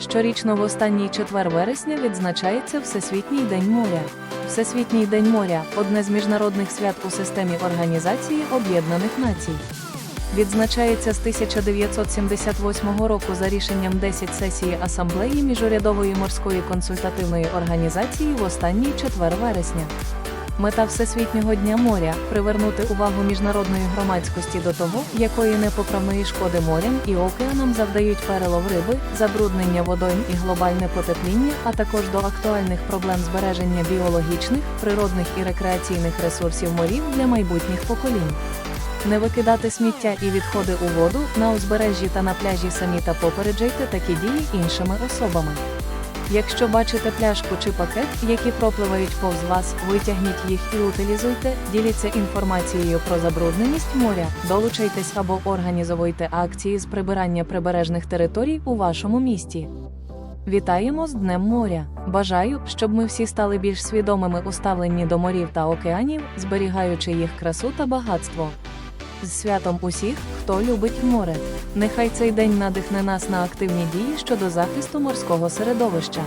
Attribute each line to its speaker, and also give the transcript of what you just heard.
Speaker 1: Щорічно в останній четвер вересня відзначається Всесвітній день моря. Всесвітній день моря одне з міжнародних свят у системі Організації Об'єднаних Націй. Відзначається з 1978 року за рішенням 10 сесії Асамблеї Міжурядової морської консультативної організації в останній четвер вересня. Мета Всесвітнього дня моря привернути увагу міжнародної громадськості до того, якої непоправної шкоди морям і океанам завдають перелов риби, забруднення водойм і глобальне потепління, а також до актуальних проблем збереження біологічних, природних і рекреаційних ресурсів морів для майбутніх поколінь. Не викидати сміття і відходи у воду на узбережжі та на пляжі самі та попереджайте такі дії іншими особами. Якщо бачите пляшку чи пакет, які пропливають повз вас, витягніть їх і утилізуйте, діліться інформацією про забрудненість моря, долучайтесь або організовуйте акції з прибирання прибережних територій у вашому місті. Вітаємо з Днем моря! Бажаю, щоб ми всі стали більш свідомими у ставленні до морів та океанів, зберігаючи їх красу та багатство. З святом усіх, хто любить море. Нехай цей день надихне нас на активні дії щодо захисту морського середовища.